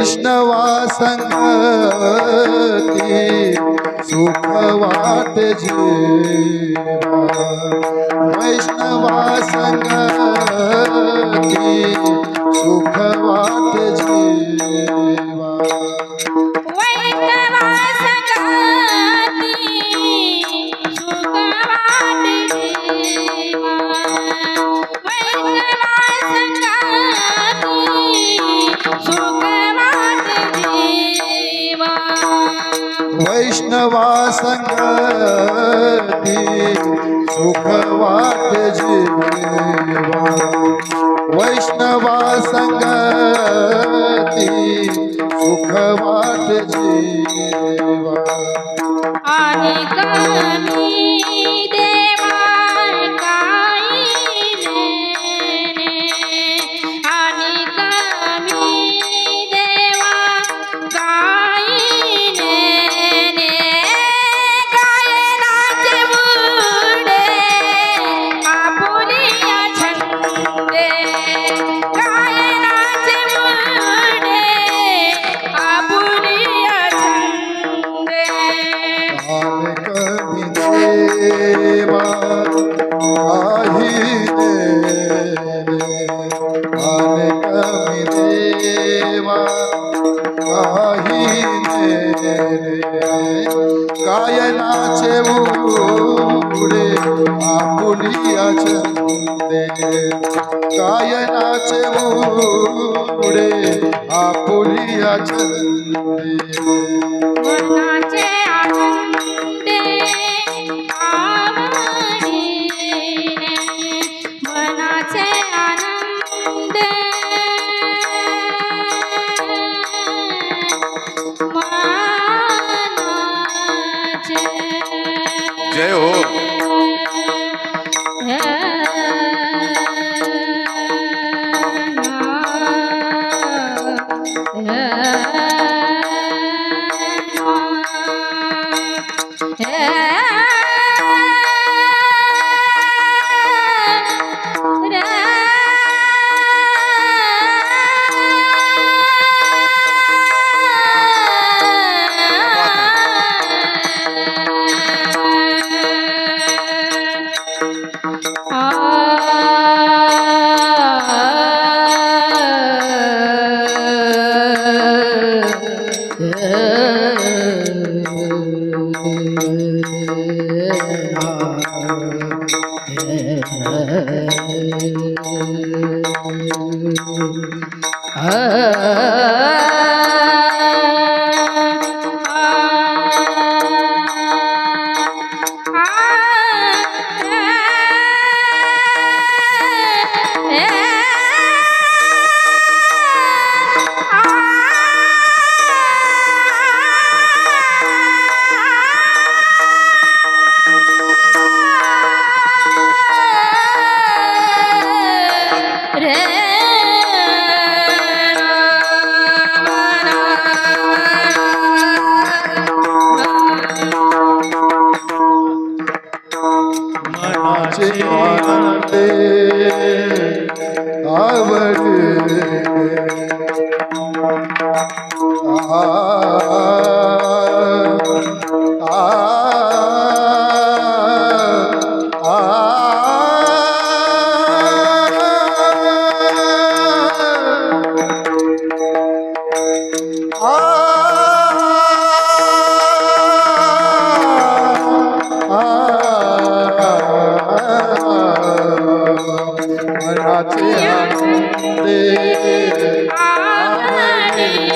वैष्णवा संगती सुख वाट जीवा वैष्णवा संगती सुख वाट जीवा वैष्णवा संगाती सुख वाट वैष्णवा संगती सुख वाट जीवा वैष्णवा संगती सुख वाट जीवा आणि কাহিনে গায়ে নাচে উড়ে আপনি আছন্দে গায়ে নাচে উড়ে আপনি আছন্দে নাচে Senhor. Ah Ah. 好运